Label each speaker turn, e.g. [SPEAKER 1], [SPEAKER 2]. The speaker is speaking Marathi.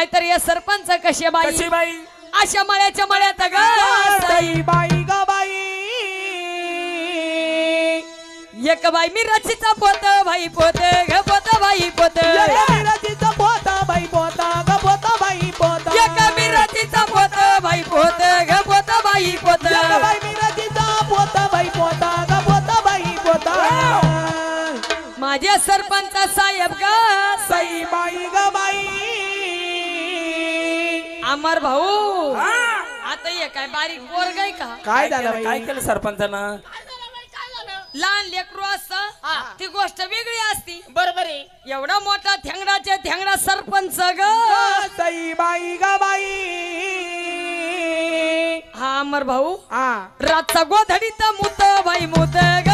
[SPEAKER 1] नाहीतर या सरपंच कशी बाई?
[SPEAKER 2] कशी बाई?
[SPEAKER 1] अशा मळ्याच्या मळ्यात ग
[SPEAKER 3] सई. बाई ग बाई.
[SPEAKER 1] एक बाई मी रचीचा पोत भाई पोत ग पोत भाई पोत.
[SPEAKER 3] रतीचा पोता बाई पोता ग पोता बाई पोता.
[SPEAKER 1] एक मी रचीचा पोत भाई पोत ग पोत भाई पोत.
[SPEAKER 3] एक बाई पोता बाई पोता ग पोता बाई पोता.
[SPEAKER 1] माझे सरपंच साहेब ग.
[SPEAKER 3] सई बाई
[SPEAKER 1] अमर भाऊ.
[SPEAKER 2] हा.
[SPEAKER 1] आता ये काय बारीक पोरग आहे का?
[SPEAKER 3] काय झालं
[SPEAKER 2] काय केलं सरपंचानं?
[SPEAKER 1] लहान लेकरू असत ती गोष्ट वेगळी असती.
[SPEAKER 4] बरोबर आहे.
[SPEAKER 1] एवढा मोठा थेंगडाचे थेंगडा सरपंच ग.
[SPEAKER 3] सई बाई ग बाई.
[SPEAKER 1] हा अमर भाऊ.
[SPEAKER 3] हा.
[SPEAKER 1] रातचा गोधडीत मुत बाई मुत ग.